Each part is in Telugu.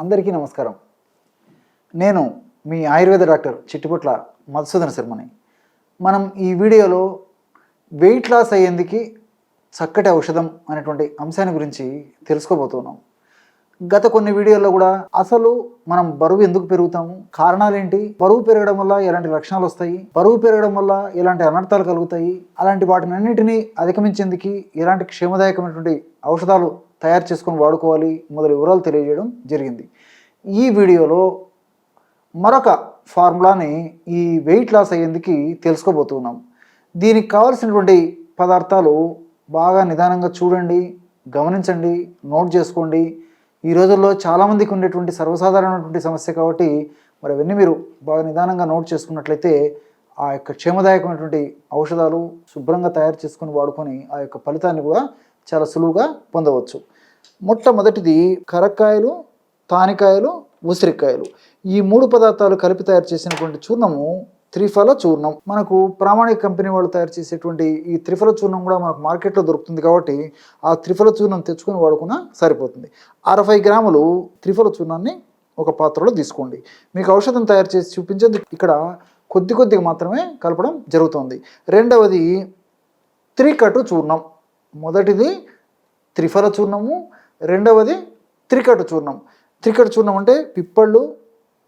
అందరికీ నమస్కారం. నేను మీ ఆయుర్వేద డాక్టర్ చిట్టిపుట్ల మధుసూదన శర్మని. మనం ఈ వీడియోలో వెయిట్ లాస్ అయ్యేందుకు చక్కటి ఔషధం అనేటువంటి అంశాన్ని గురించి తెలుసుకోబోతున్నాం. గత కొన్ని వీడియోల్లో కూడా అసలు మనం బరువు ఎందుకు పెరుగుతాము? కారణాలు ఏంటి? బరువు పెరగడం వల్ల ఎలాంటి లక్షణాలు వస్తాయి? బరువు పెరగడం వల్ల ఎలాంటి అనర్థాలు కలుగుతాయి? అలాంటి వాటిని అన్నింటినీ అధిగమించేందుకు ఎలాంటి క్షేమదాయకమైనటువంటి ఔషధాలు తయారు చేసుకొని వాడుకోవాలి మొదలు వివరాలు తెలియజేయడం జరిగింది. ఈ వీడియోలో మరొక ఫార్ములాని ఈ వెయిట్ లాస్ అయ్యేందుకు తెలుసుకోబోతున్నాం. దీనికి కావాల్సినటువంటి పదార్థాలు బాగా నిదానంగా చూడండి గమనించండి నోట్ చేసుకోండి. ఈ రోజుల్లో చాలామందికి ఉండేటువంటి సర్వసాధారణమైనటువంటి సమస్య కాబట్టి మరి అవన్నీ మీరు బాగా నిదానంగా నోట్ చేసుకున్నట్లయితే ఆ యొక్క క్షేమదాయకమైనటువంటి ఔషధాలు శుభ్రంగా తయారు చేసుకొని వాడుకొని ఆ యొక్క ఫలితాన్ని కూడా చాలా సులువుగా పొందవచ్చు. మొట్టమొదటిది కరక్కాయలు తానికాయలు ఉసిరికాయలు. ఈ మూడు పదార్థాలు కలిపి తయారు చేసినటువంటి చూర్ణము త్రిఫల చూర్ణం. మనకు ప్రామాణిక కంపెనీ వాళ్ళు తయారు చేసేటువంటి ఈ త్రిఫల చూర్ణం కూడా మనకు మార్కెట్లో దొరుకుతుంది కాబట్టి ఆ త్రిఫల చూర్ణం తెచ్చుకొని వాడుకున్నా సరిపోతుంది. అరవై గ్రాములు త్రిఫల చూర్ణాన్ని ఒక పాత్రలో తీసుకోండి. మీకు ఔషధం తయారు చేసి చూపించేందుకు ఇక్కడ కొద్ది కొద్దిగా మాత్రమే కలపడం జరుగుతుంది. రెండవది త్రికటు చూర్ణం. మొదటిది త్రిఫల చూర్ణము రెండవది త్రికటు చూర్ణం త్రికటు చూర్ణం అంటే పిప్పళ్ళు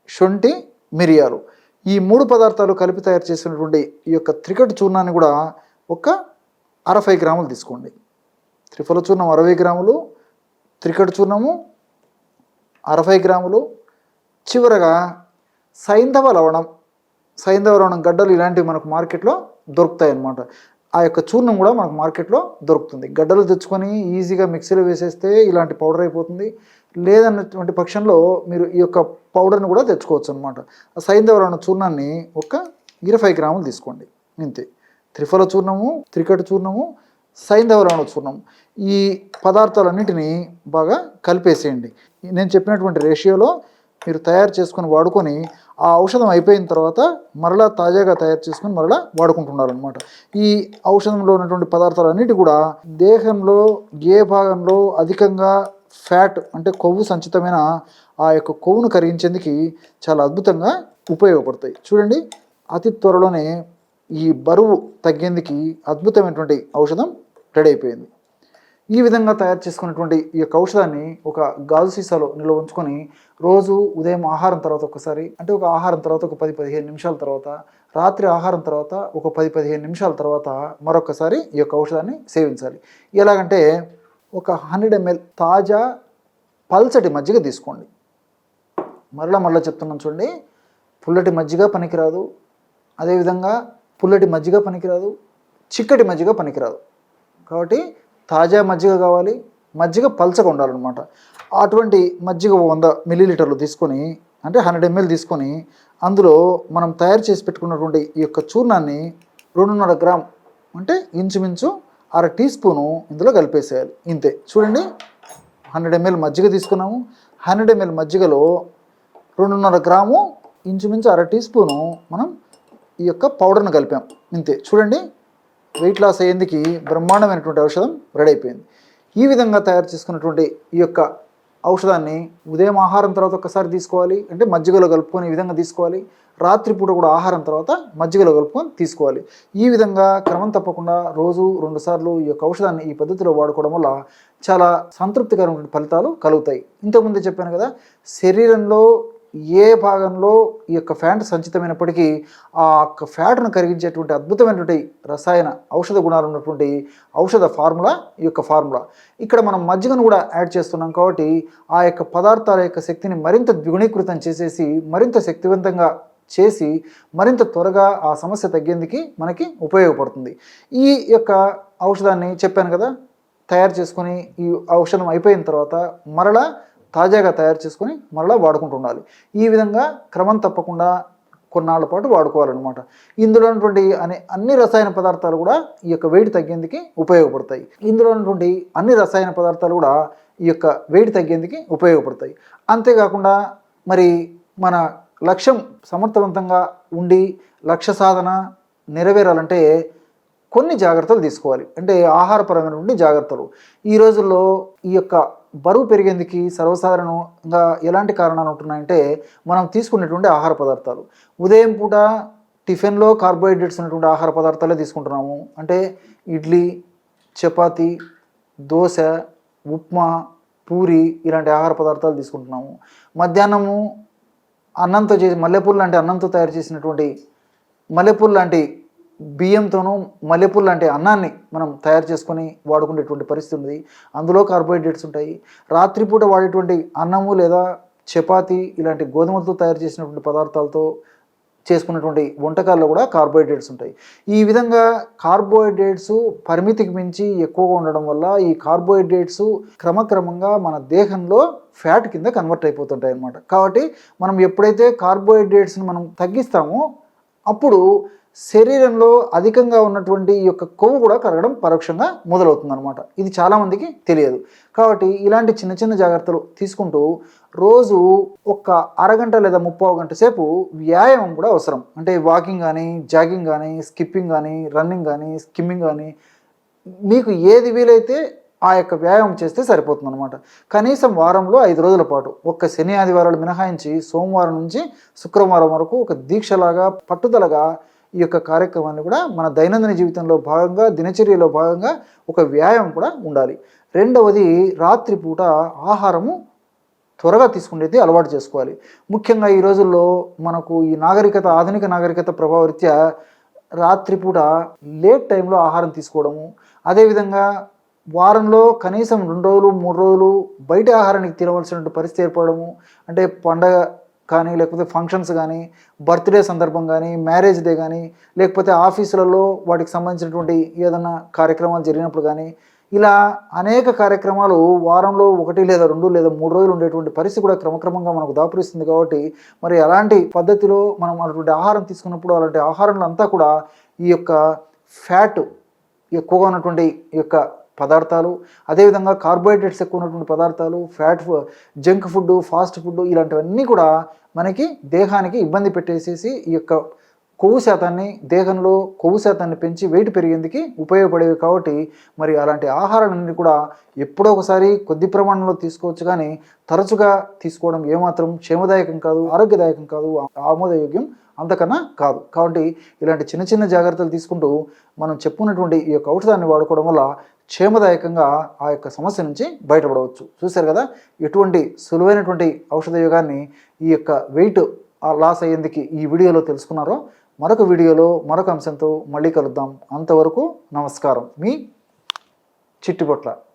శొంఠి మిరియాలు. ఈ మూడు పదార్థాలు కలిపి తయారు చేసినటువంటి ఈ యొక్క త్రికటు చూర్ణాన్ని కూడా ఒక అరవై గ్రాములు తీసుకోండి. త్రిఫల చూర్ణం అరవై గ్రాములు త్రికటు చూర్ణము అరవై గ్రాములు. చివరగా సైంధవ లవణం సైంధవ లవణం గడ్డలు ఇలాంటివి మనకు మార్కెట్లో దొరుకుతాయి అన్నమాట ఆ యొక్క చూర్ణం కూడా మనకు మార్కెట్లో దొరుకుతుంది. గడ్డలు తెచ్చుకొని ఈజీగా మిక్సీలో వేసేస్తే ఇలాంటి పౌడర్ అయిపోతుంది. లేదన్నటువంటి పక్షంలో మీరు ఈ యొక్క పౌడర్ని కూడా తెచ్చుకోవచ్చు అనమాట సైంధవరణ చూర్ణాన్ని ఒక ఇరవై గ్రాములు తీసుకోండి. ఇంతే. త్రిఫల చూర్ణము త్రికట చూర్ణము సైంధవరణ చూర్ణం. ఈ పదార్థాలన్నింటినీ బాగా కలిపేసేయండి. నేను చెప్పినటువంటి రేషియోలో మీరు తయారు చేసుకొని వాడుకొని ఆ ఔషధం అయిపోయిన తర్వాత మరలా తాజాగా తయారు చేసుకుని మరలా వాడుకుంటున్నారనమాట ఈ ఔషధంలో ఉన్నటువంటి పదార్థాలన్నిటి కూడా దేహంలో ఏ భాగంలో అధికంగా ఫ్యాట్ అంటే కొవ్వు సంచితమైన ఆ యొక్క కొవ్వును కరిగించేందుకు చాలా అద్భుతంగా ఉపయోగపడతాయి. చూడండి అతి త్వరలోనే ఈ బరువు తగ్గేందుకు అద్భుతమైనటువంటి ఔషధం రెడీ అయిపోయింది. ఈ విధంగా తయారు చేసుకున్నటువంటి ఈ యొక్క ఔషధాన్ని ఒక గాజు సీసాలో నిల్వ ఉంచుకొని రోజు ఉదయం ఆహారం తర్వాత ఒకసారి అంటే ఒక ఆహారం తర్వాత ఒక పది పదిహేను నిమిషాల తర్వాత రాత్రి ఆహారం తర్వాత ఒక పది పదిహేను నిమిషాల తర్వాత మరొకసారి ఈ యొక్క ఔషధాన్ని సేవించాలి. ఎలాగంటే ఒక హండ్రెడ్ ఎంఎల్ తాజా పల్చటి మజ్జిగ తీసుకోండి. మరలా మరలా చెప్తున్నాను చూడండి పుల్లటి మజ్జిగ పనికిరాదు అదేవిధంగా పుల్లటి మజ్జిగ పనికిరాదు చిక్కటి మజ్జిగ పనికిరాదు. కాబట్టి తాజా మజ్జిగ కావాలి మజ్జిగ పల్చగా ఉండాలన్నమాట. అటువంటి మజ్జిగ వంద మిల్లీలీటర్లు తీసుకొని అంటే హండ్రెడ్ ఎంఎల్ తీసుకొని అందులో మనం తయారు చేసి పెట్టుకున్నటువంటి ఈ యొక్క చూర్ణాన్ని రెండున్నర గ్రామ్ అంటే ఇంచుమించు అర టీ స్పూను ఇందులో కలిపేసేయాలి. ఇంతే. చూడండి. హండ్రెడ్ ఎంఎల్ మజ్జిగ తీసుకున్నాము. హండ్రెడ్ ఎంఎల్ మజ్జిగలో రెండున్నర గ్రాము ఇంచుమించు అర టీ స్పూను మనం ఈ యొక్క పౌడర్ను కలిపాం. ఇంతే. చూడండి. వెయిట్ లాస్ అయ్యేందుకు బ్రహ్మాండమైనటువంటి ఔషధం రెడీ అయిపోయింది ఈ విధంగా తయారు చేసుకున్నటువంటి ఈ యొక్క ఔషధాన్ని ఉదయం ఆహారం తర్వాత ఒకసారి తీసుకోవాలి అంటే మజ్జిగలో కలుపుకొని ఈ విధంగా తీసుకోవాలి రాత్రిపూట కూడా ఆహారం తర్వాత మజ్జిగలో కలుపుకొని తీసుకోవాలి. ఈ విధంగా క్రమం తప్పకుండా రోజు రెండు సార్లు ఈ యొక్క ఔషధాన్ని ఈ పద్ధతిలో వాడుకోవడం వల్ల చాలా సంతృప్తికరమైన ఫలితాలు కలుగుతాయి. ఇంతకుముందే చెప్పాను కదా శరీరంలో ఏ భాగంలో ఈ యొక్క ఫ్యాట్ సంచితమైనప్పటికీ ఆ యొక్క ఫ్యాట్ను కరిగించేటువంటి అద్భుతమైనటువంటి రసాయన ఔషధ గుణాలు ఉన్నటువంటి ఔషధ ఫార్ములా ఈ యొక్క ఫార్ములా. ఇక్కడ మనం మజ్జిగను కూడా యాడ్ చేస్తున్నాం కాబట్టి ఆ యొక్క పదార్థాల యొక్క శక్తిని మరింత ద్విగుణీకృతం చేసేసి మరింత శక్తివంతంగా చేసి మరింత త్వరగా ఆ సమస్య తగ్గేందుకు మనకి ఉపయోగపడుతుంది. ఈ యొక్క ఔషధాన్ని చెప్పాను కదా తయారు చేసుకొని ఈ ఔషధం అయిపోయిన తర్వాత మరలా తాజాగా తయారు చేసుకొని మరలా వాడుకుంటూ ఉండాలి. ఈ విధంగా క్రమం తప్పకుండా కొన్నాళ్ళ పాటు వాడుకోవాలన్నమాట. ఇందులో ఉన్నటువంటి అనే అన్ని రసాయన పదార్థాలు కూడా ఈ యొక్క వేడి తగ్గేందుకు ఉపయోగపడతాయి. ఇందులో ఉన్నటువంటి అన్ని రసాయన పదార్థాలు కూడా ఈ యొక్క వేడి తగ్గేందుకు ఉపయోగపడతాయి. అంతేకాకుండా మరి మన లక్ష్యం సమర్థవంతంగా ఉండి లక్ష్య సాధన నెరవేరాలంటే కొన్ని జాగ్రత్తలు తీసుకోవాలి. అంటే ఆహారపరమైనటువంటి జాగ్రత్తలు. ఈ రోజుల్లో ఈ యొక్క బరువు పెరిగేందుకు సర్వసాధారణంగా ఎలాంటి కారణాలు ఉంటున్నాయంటే మనం తీసుకునేటువంటి ఆహార పదార్థాలు. ఉదయం పూట టిఫిన్లో కార్బోహైడ్రేట్స్ ఉన్నటువంటి ఆహార పదార్థాలే తీసుకుంటున్నాము. అంటే ఇడ్లీ చపాతి దోశ ఉప్మా పూరి ఇలాంటి ఆహార పదార్థాలు తీసుకుంటున్నాము. మధ్యాహ్నము అన్నంతో చేసి మల్లెపూలు లాంటి అన్నంతో తయారు చేసినటువంటి మల్లెపూలు లాంటి బియ్యంతోనూ మల్లెపూలు లాంటి అన్నాన్ని మనం తయారు చేసుకొని వాడుకునేటువంటి పరిస్థితి ఉంది అందులో కార్బోహైడ్రేట్స్ ఉంటాయి. రాత్రిపూట వాడేటువంటి అన్నము లేదా చపాతి ఇలాంటి గోధుమలతో తయారు చేసినటువంటి పదార్థాలతో చేసుకున్నటువంటి వంటకాల్లో కూడా కార్బోహైడ్రేట్స్ ఉంటాయి. ఈ విధంగా కార్బోహైడ్రేట్స్ పరిమితికి మించి ఎక్కువగా ఉండడం వల్ల ఈ కార్బోహైడ్రేట్స్ క్రమక్రమంగా మన దేహంలో ఫ్యాట్ కింద కన్వర్ట్ అయిపోతుంటాయి అన్నమాట కాబట్టి మనం ఎప్పుడైతే కార్బోహైడ్రేట్స్ని మనం తగ్గిస్తామో అప్పుడు శరీరంలో అధికంగా ఉన్నటువంటి ఈ యొక్క కొవ్వు కూడా కరగడం పరోక్షంగా మొదలవుతుంది అనమాట ఇది చాలామందికి తెలియదు. కాబట్టి ఇలాంటి చిన్న చిన్న జాగ్రత్తలు తీసుకుంటూ రోజు ఒక అరగంట లేదా ముప్పావు గంట సేపు వ్యాయామం కూడా అవసరం. అంటే వాకింగ్ కానీ జాగింగ్ కానీ స్కిప్పింగ్ కానీ రన్నింగ్ కానీ స్కిమ్మింగ్ కానీ మీకు ఏది వీలైతే ఆ యొక్క వ్యాయామం చేస్తే సరిపోతుంది అనమాట కనీసం వారంలో ఐదు రోజుల పాటు ఒక్క శని ఆదివారాలు మినహాయించి సోమవారం నుంచి శుక్రవారం వరకు ఒక దీక్షలాగా పట్టుదలగా ఈ యొక్క కార్యక్రమాన్ని కూడా మన దైనందిన జీవితంలో భాగంగా దినచర్యలో భాగంగా ఒక వ్యాయామం కూడా ఉండాలి. రెండవది రాత్రిపూట ఆహారము త్వరగా తీసుకునేది అలవాటు చేసుకోవాలి. ముఖ్యంగా ఈ రోజుల్లో మనకు ఈ నాగరికత ఆధునిక నాగరికత ప్రభావరీత్యా రాత్రిపూట లేట్ టైంలో ఆహారం తీసుకోవడము అదేవిధంగా వారంలో కనీసం రెండు రోజులు మూడు రోజులు బయట ఆహారానికి తినవలసినటువంటి పరిస్థితి ఏర్పడము అంటే పండగ కానీ లేకపోతే ఫంక్షన్స్ కానీ బర్త్డే సందర్భం కానీ మ్యారేజ్ డే కానీ లేకపోతే ఆఫీసులలో వాటికి సంబంధించినటువంటి ఏదైనా కార్యక్రమాలు జరిగినప్పుడు కానీ ఇలా అనేక కార్యక్రమాలు వారంలో ఒకటి లేదా రెండు లేదా మూడు రోజులు ఉండేటువంటి పరిస్థితి కూడా క్రమక్రమంగా మనకు దాపురిస్తుంది కాబట్టి మరి అలాంటి పద్ధతిలో మనం అటువంటి ఆహారం తీసుకున్నప్పుడు అలాంటి ఆహారంలో అంతా కూడా ఈ యొక్క ఫ్యాట్ ఎక్కువగా ఉన్నటువంటి ఈ యొక్క పదార్థాలు అదేవిధంగా కార్బోహైడ్రేట్స్ ఎక్కువ ఉన్నటువంటి పదార్థాలు fat junk food fast food ఇలాంటివన్నీ కూడా మనకి దేహానికి ఇబ్బంది పెట్టేసేసి ఈ యొక్క కొవ్వు శాతాన్ని దేహంలో కొవ్వు శాతాన్ని పెంచి వెయిట్ పెరిగేందుకు ఉపయోగపడేవి కాబట్టి మరి అలాంటి ఆహారాలన్నీ కూడా ఎప్పుడో ఒకసారి కొద్ది ప్రమాణంలో తీసుకోవచ్చు కానీ తరచుగా తీసుకోవడం ఏమాత్రం క్షేమదాయకం కాదు ఆరోగ్యదాయకం కాదు ఆమోదయోగ్యం అంతకన్నా కాదు. కాబట్టి ఇలాంటి చిన్న చిన్న జాగ్రత్తలు తీసుకుంటూ మనం చెప్పుకున్నటువంటి ఈ యొక్క ఔషధాన్ని వాడుకోవడం వల్ల క్షేమదాయకంగా ఆ యొక్క సమస్య నుంచి బయటపడవచ్చు. చూశారు కదా ఎటువంటి సులువైనటువంటి ఔషధ యోగాన్ని ఈ యొక్క వెయిట్ లాస్ అయ్యేందుకు ఈ వీడియోలో తెలుసుకున్నారో మరొక వీడియోలో మరొక అంశంతో మళ్ళీ కలుద్దాం. అంతవరకు నమస్కారం. మీ చిట్టిపొట్ల.